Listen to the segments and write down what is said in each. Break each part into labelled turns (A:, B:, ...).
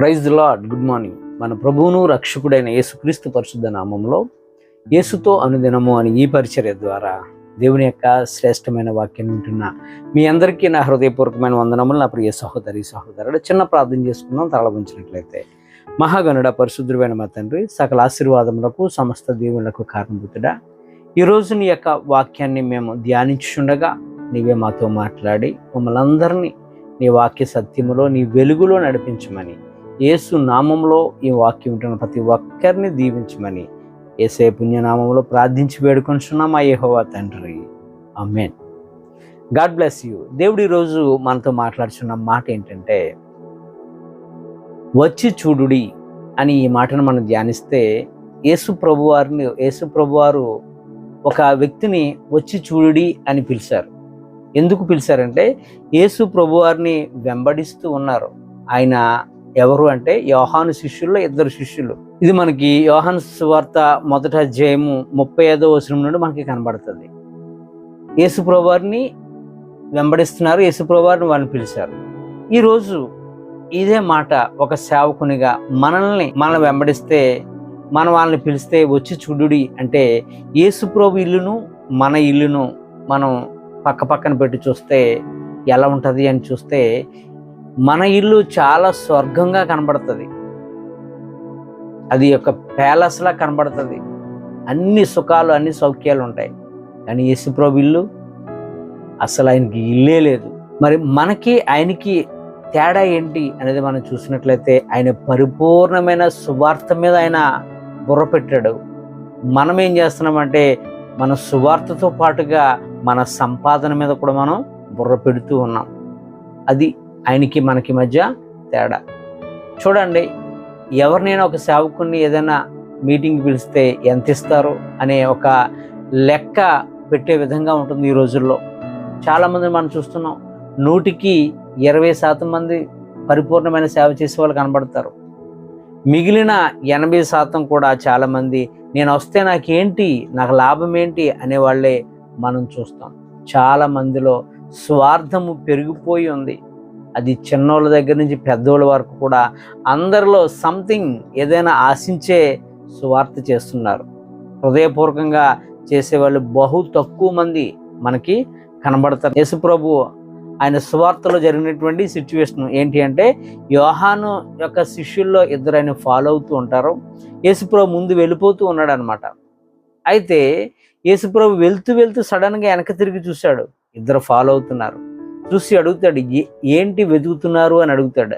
A: Praise the Lord good morning. మన ప్రభువును రక్షకుడైన యేసుక్రీస్తు పరిశుద్ధ నామంలో యేసుతో అనుదినము అని ఈ పరిచర్య ద్వారా దేవుని యొక్క శ్రేష్టమైన వాక్యం వింటున్న మీ అందరికీ నా హృదయపూర్వకమైన వందనములు. నా ప్రియ సహోదరి సహోదరుడు చిన్న ప్రార్థన చేసుకుందాం. తలవంచినట్లయితే మహాగణుడ పరిశుద్ధుడైన మా తండ్రి సకల ఆశీర్వాదములకు సమస్త దేవులకు కారణభూతుడా. ఈరోజు నీ యొక్క వాక్యాన్ని మేము ధ్యానించుండగా నీవే మాతో మాట్లాడి మమ్మల్ని అందరినీ నీ వాక్య సత్యములో నీ వెలుగులో నడిపించమని యేసు నామంలో ఈ వాక్యం ఉంటున్న ప్రతి ఒక్కరిని దీవించమని. ఏసే పుణ్యనామంలో ప్రార్థించి వేడుకొంటున్నాం ఆ యెహోవా తండ్రి. Amen God bless you. దేవుడు ఈరోజు మనతో మాట్లాడుతున్న మాట ఏంటంటే వచ్చి చూడుడి అని ఈ మాటను మనం ధ్యానిస్తే యేసు ప్రభువారిని యేసు ప్రభువారు ఒక వ్యక్తిని వచ్చి చూడుడి అని పిలిచారు. ఎందుకు పిలిచారంటే యేసు ప్రభువారిని వెంబడిస్తూ ఉన్నారు. ఆయన ఎవరు అంటే యోహాను శిష్యుల్లో ఇద్దరు శిష్యులు. ఇది మనకి యోహాను వార్త మొదట అధ్యాయము ముప్పై ఐదో వచనం నుండి మనకి కనబడుతుంది. యేసుప్రభువారిని వెంబడిస్తున్నారు యేసుప్రభువారిని వారిని వాళ్ళని పిలిచారు. ఈరోజు ఇదే మాట ఒక సేవకునిగా మనల్ని మనం వెంబడిస్తే మన వాళ్ళని పిలిస్తే వచ్చి చూడుడి అంటే యేసుప్రభు ఇల్లును మన ఇల్లును మనం పక్క పక్కన పెట్టి చూస్తే ఎలా ఉంటుంది అని చూస్తే మన ఇల్లు చాలా స్వర్గంగా కనబడుతుంది. అది ఒక ప్యాలెస్లా కనబడుతుంది. అన్ని సుఖాలు అన్ని సౌఖ్యాలు ఉంటాయి. కానీ యేసుప్రభు ఇల్లు అసలు ఆయనకి ఇల్లే లేదు. మరి మనకి ఆయనకి తేడా ఏంటి అనేది మనం చూసినట్లయితే ఆయన పరిపూర్ణమైన సువార్త మీద ఆయన బుర్ర పెట్టాడు. మనం ఏం చేస్తున్నామంటే మన సువార్తతో పాటుగా మన సంపాదన మీద కూడా మనం బుర్ర పెడుతూ ఉన్నాం. అది ఆయనకి మనకి మధ్య తేడా. చూడండి ఎవరినైనా ఒక సేవకుని ఏదైనా మీటింగ్ పిలిస్తే ఎంత ఇస్తారు అనే ఒక లెక్క పెట్టే విధంగా ఉంటుంది ఈ రోజుల్లో. చాలామంది మనం చూస్తున్నాం నూటికి ఇరవై శాతం మంది పరిపూర్ణమైన సేవ చేసే వాళ్ళు కనబడతారు. మిగిలిన ఎనభై శాతం కూడా చాలామంది నేను వస్తే నాకేంటి నాకు లాభం ఏంటి? అనేవాళ్ళే మనం చూస్తాం. చాలా మందిలో స్వార్థము పెరిగిపోయి ఉంది. అది చిన్నోళ్ళ దగ్గర నుంచి పెద్దోళ్ళ వరకు కూడా అందరిలో సంథింగ్ ఏదైనా ఆశించే సువార్త చేస్తున్నారు. హృదయపూర్వకంగా చేసేవాళ్ళు బహు తక్కువ మంది మనకి కనబడతారు. యేసుప్రభు ఆయన సువార్తలో జరిగినటువంటి సిచ్యువేషన్ ఏంటి అంటే యోహాను యొక్క శిష్యుల్లో ఇద్దరు ఆయన ఫాలో అవుతూ ఉంటారు. యేసుప్రభు ముందు వెళ్ళిపోతూ ఉన్నాడు అనమాట అయితే యేసుప్రభు వెళ్తూ వెళ్తూ సడన్గా వెనక తిరిగి చూశాడు. ఇద్దరు ఫాలో అవుతున్నారు. చూసి అడుగుతాడు ఏంటి వెతుకుతున్నారు? అని అడుగుతాడు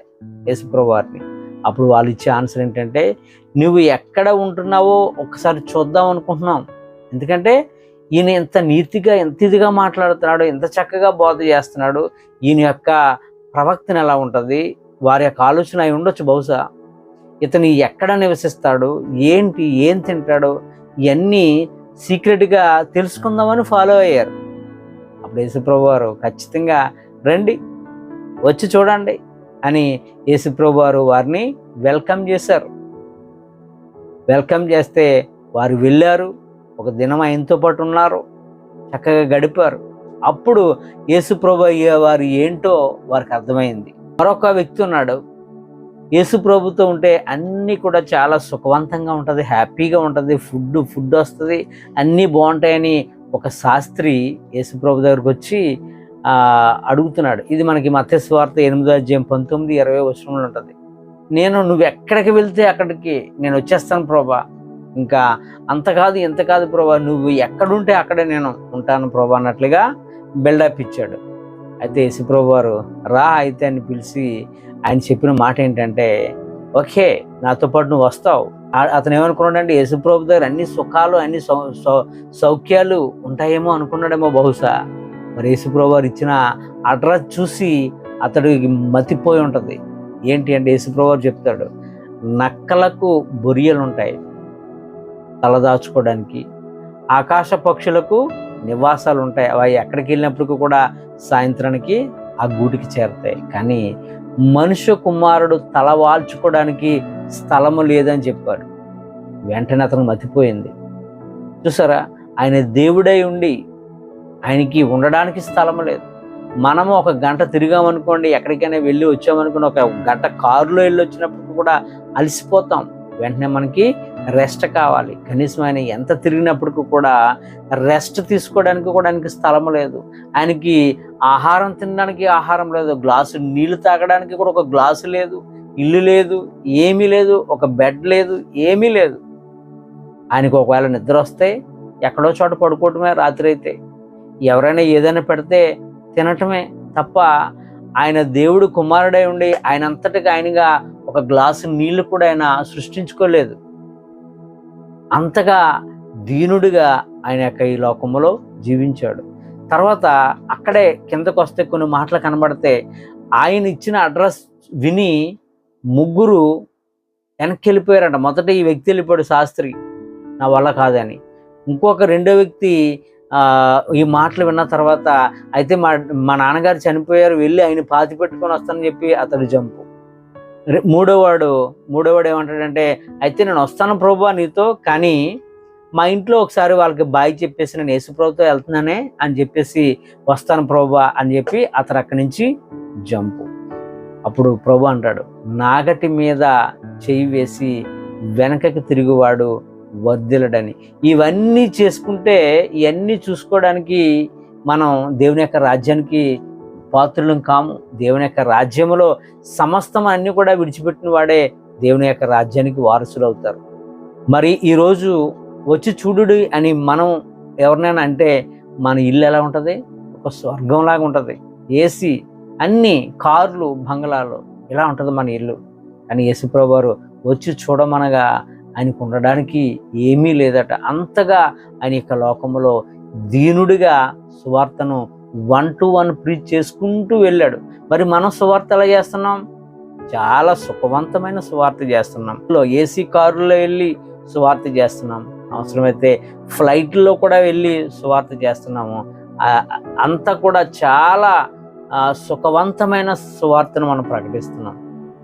A: యేసుప్రభు వారిని అప్పుడు వాళ్ళు ఇచ్చే ఆన్సర్ ఏంటంటే నువ్వు ఎక్కడ ఉంటున్నావో ఒకసారి చూద్దాం అనుకుంటున్నాం. ఎందుకంటే ఈయన ఎంత నీతిగా ఎంత ఇదిగా మాట్లాడుతున్నాడు ఎంత చక్కగా బోధ చేస్తున్నాడు ఈయన యొక్క ప్రవక్తన ఎలా ఉంటుంది? వారి యొక్క ఆలోచన అయి ఉండొచ్చు బహుశా. ఇతను ఎక్కడ నివసిస్తాడు? ఏంటి? ఏం తింటాడు? ఇవన్నీ సీక్రెట్గా తెలుసుకుందామని ఫాలో అయ్యారు. అప్పుడు యేసుప్రభు వారు ఖచ్చితంగా రండి వచ్చి చూడండి అని యేసుప్రభు వారు వారిని వెల్కమ్ చేశారు. వెల్కమ్ చేస్తే వారు వెళ్ళారు ఒక దినం ఆయనతో పాటు ఉన్నారు చక్కగా గడిపారు. అప్పుడు యేసుప్రభు అయ్యే వారు ఏంటో వారికి అర్థమైంది. మరొక వ్యక్తి ఉన్నాడు యేసుప్రభుతో ఉంటే అన్నీ కూడా చాలా సుఖవంతంగా ఉంటుంది హ్యాపీగా ఉంటుంది ఫుడ్ ఫుడ్ వస్తుంది అన్నీ బాగుంటాయని ఒక శాస్త్రి యేసుప్రభు దగ్గరకు వచ్చి అడుగుతున్నాడు. ఇది మనకి మత్స్వార్త ఎనిమిదో అధ్యాయం పంతొమ్మిది ఇరవై వర్షంలో ఉంటుంది. నేను నువ్వు ఎక్కడికి వెళ్తే అక్కడికి నేను వచ్చేస్తాను ప్రభా. ఇంకా అంత కాదు ఎంత కాదు ప్రభా. నువ్వు ఎక్కడుంటే అక్కడే నేను ఉంటాను ప్రభా అన్నట్లుగా బిల్డప్ ఇచ్చాడు. అయితే యేసుప్రభు వారు రా అయితే అని పిలిచి ఆయన చెప్పిన మాట ఏంటంటే ఓకే నాతో పాటు నువ్వు వస్తావు. అతను ఏమనుకున్నాడంటే యేసుప్రభు దగ్గర అన్ని సుఖాలు అన్ని సౌ- సౌ- సౌఖ్యాలు ఉంటాయేమో అనుకున్నాడేమో బహుశా. మరి యేసుప్రభు వారు ఇచ్చిన అడ్రస్ చూసి అతడికి మతిపోయి ఉంటుంది. ఏంటి అంటే యేసుప్రభు చెప్తాడు నక్కలకు బొరియలు ఉంటాయి తలదాచుకోవడానికి ఆకాశ పక్షులకు నివాసాలు ఉంటాయి అవి ఎక్కడికి వెళ్ళినప్పటికీ కూడా సాయంత్రానికి ఆ గూటికి చేరతాయి. కానీ మనుష్య కుమారుడు తల వాల్చుకోవడానికి స్థలము లేదని చెప్పాడు. వెంటనే అతను మతిపోయింది. చూసారా? ఆయన దేవుడై ఉండి ఆయనకి ఉండడానికి స్థలం లేదు. మనము ఒక గంట తిరిగామనుకోండి ఎక్కడికైనా వెళ్ళి వచ్చామనుకోండి ఒక గంట కారులో వెళ్ళి వచ్చినప్పుడు కూడా అలసిపోతాం. వెంటనే మనకి రెస్ట్ కావాలి. కనీసం ఆయన ఎంత తిరిగినప్పటికీ కూడా రెస్ట్ తీసుకోవడానికి కూడా ఆయనకి స్థలం లేదు. ఆయనకి ఆహారం తినడానికి ఆహారం లేదు. గ్లాసు నీళ్ళు తాగడానికి కూడా ఒక గ్లాసు లేదు. ఇల్లు లేదు ఏమీ లేదు ఒక బెడ్ లేదు ఏమీ లేదు. ఆయనకు ఒకవేళ నిద్ర వస్తే ఎక్కడో చోట పడుకోవటమే రాత్రి అయితే. ఎవరైనా ఏదైనా పెడితే తినటమే తప్ప ఆయన దేవుడు కుమారుడై ఉండి ఆయన అంతటికి ఆయనగా ఒక గ్లాసు నీళ్ళు కూడా ఆయన సృష్టించుకోలేదు. అంతగా దీనుడిగా ఆయన యొక్క ఈ లోకంలో జీవించాడు. తర్వాత అక్కడే కిందకు వస్తే కొన్ని మాటలు కనబడితే ఆయన ఇచ్చిన అడ్రస్ విని ముగ్గురు వెనక్కి వెళ్ళిపోయారంట మొదట ఈ వ్యక్తి వెళ్ళిపోయాడు శాస్త్రి. నా వల్ల కాదని. ఇంకొక రెండో వ్యక్తి ఆ, ఈ మాటలు విన్న తర్వాత అయితే మా మా నాన్నగారు చనిపోయారు వెళ్ళి ఆయన పాతి పెట్టుకొని వస్తానని చెప్పి అతడు జంపు. మూడోవాడు మూడోవాడు ఏమంటాడంటే అయితే నేను వస్తాను ప్రభు నీతో కానీ మా ఇంట్లో ఒకసారి వాళ్ళకి బాయ్ చెప్పేసి నేను యేసుప్రభుతో వెళ్తున్నానే అని చెప్పేసి వస్తాను ప్రభు అని చెప్పి అతను అక్కడి నుంచి జంపు. అప్పుడు ప్రభు అంటాడు నాగటి మీద చెయ్యి వేసి వెనకకి తిరుగువాడు వర్ధిలడని ఇవన్నీ చేసుకుంటే ఇవన్నీ చూసుకోవడానికి మనం దేవుని యొక్క రాజ్యానికి పాత్రులం కాము. దేవుని యొక్క రాజ్యములో సమస్తం అన్ని కూడా విడిచిపెట్టిన వాడే దేవుని యొక్క రాజ్యానికి వారసులు అవుతారు. మరి ఈరోజు వచ్చి చూడుడి అని మనం ఎవరినైనా అంటే మన ఇల్లు ఎలా ఉంటుంది? ఒక స్వర్గంలాగా ఉంటుంది. ఏసీ అన్ని కార్లు బంగ్లాలు ఇలా ఉంటుంది మన ఇల్లు. అని యేసుప్రభు వచ్చి చూడమనగా ఆయనకు ఉండడానికి ఏమీ లేదట. అంతగా ఆయన యొక్క లోకంలో దీనుడిగా సువార్తను వన్ టు వన్ ప్రీచ్ చేసుకుంటూ వెళ్ళాడు. మరి మనం సువార్త ఎలా చేస్తున్నాం? చాలా సుఖవంతమైన సువార్త చేస్తున్నాం. ఏసీ కారులో వెళ్ళి సువార్త చేస్తున్నాం. అవసరమైతే ఫ్లైట్లో కూడా వెళ్ళి సువార్త చేస్తున్నాము. అంతా కూడా చాలా సుఖవంతమైన సువార్తను మనం ప్రకటిస్తున్నాం.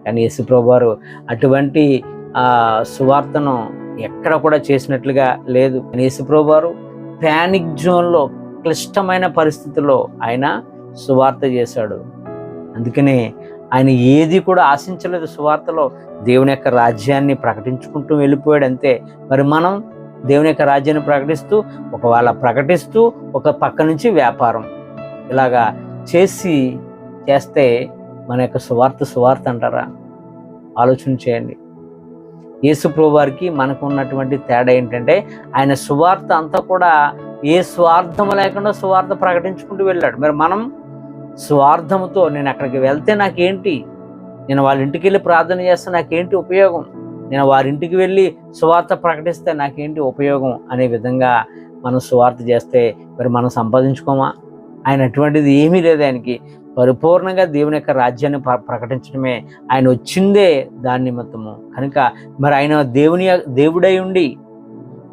A: కానీ యేసుప్రభు వారు అటువంటి ఆ, సువార్తను ఎక్కడ కూడా చేసినట్లుగా లేదు. కానీ యేసుప్రభు వారు ప్యానిక్ జోన్లో క్లిష్టమైన పరిస్థితుల్లో ఆయన సువార్త చేశాడు. అందుకనే ఆయన ఏది కూడా ఆశించలేదు సువార్తలో. దేవుని యొక్క రాజ్యాన్ని ప్రకటించుకుంటూ వెళ్ళిపోయాడు అంతే. మరి మనం దేవుని యొక్క రాజ్యాన్ని ప్రకటిస్తూ ఒకవేళ ప్రకటిస్తూ ఒక పక్క నుంచి వ్యాపారం ఇలాగా చేసి చేస్తే మన యొక్క సువార్త సువార్త అంటారా? ఆలోచన చేయండి. యేసుప్రభు వారికి మనకు ఉన్నటువంటి తేడా ఏంటంటే ఆయన సువార్త అంతా కూడా ఏ స్వార్థం లేకుండా సువార్త ప్రకటించుకుంటూ వెళ్ళాడు. మరి మనం స్వార్థంతో నేను అక్కడికి వెళ్తే నాకేంటి? నేను వాళ్ళ ఇంటికి వెళ్ళి ప్రార్థన చేస్తే నాకేంటి ఉపయోగం? నేను వారి ఇంటికి వెళ్ళి సువార్త ప్రకటిస్తే నాకేంటి ఉపయోగం? అనే విధంగా మనం సువార్త చేస్తే మరి మనం సంపాదించుకోమా? ఆయన అటువంటిది ఏమీ లేదు ఆయనకి. పరిపూర్ణంగా దేవుని యొక్క రాజ్యాన్ని ప్రకటించడమే ఆయన వచ్చిందే దాని నిమిత్తము. కనుక మరి ఆయన దేవుని దేవుడై ఉండి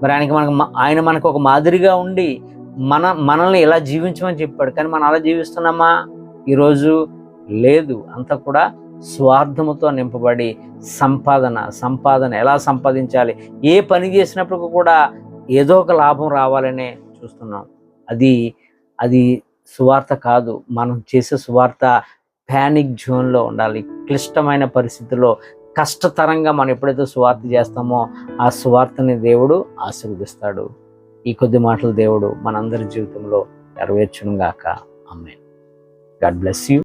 A: మరి ఆయనకి మనకు ఆయన మనకు ఒక మాదిరిగా ఉండి మన మనల్ని ఎలా జీవించమని చెప్పాడు. కానీ మనం అలా జీవిస్తున్నామా? ఈరోజు లేదు. అంతా కూడా స్వార్థముతో నింపబడి సంపాదన సంపాదన ఎలా సంపాదించాలి? ఏ పని చేసినప్పుడు కూడా ఏదో ఒక లాభం రావాలనే చూస్తున్నాం. అది అది సువార్త కాదు. మనం చేసే సువార్త ప్యానిక్ జోన్లో ఉండాలి. క్లిష్టమైన పరిస్థితుల్లో కష్టతరంగా మనం ఎప్పుడైతే సువార్త చేస్తామో ఆ సువార్తని దేవుడు ఆశీర్వదిస్తాడు. ఈ కొద్ది మాటలు దేవుడు మనందరి జీవితంలో నెరవేర్చునుగాక. అమ్మే గాడ్ బ్లెస్ యూ.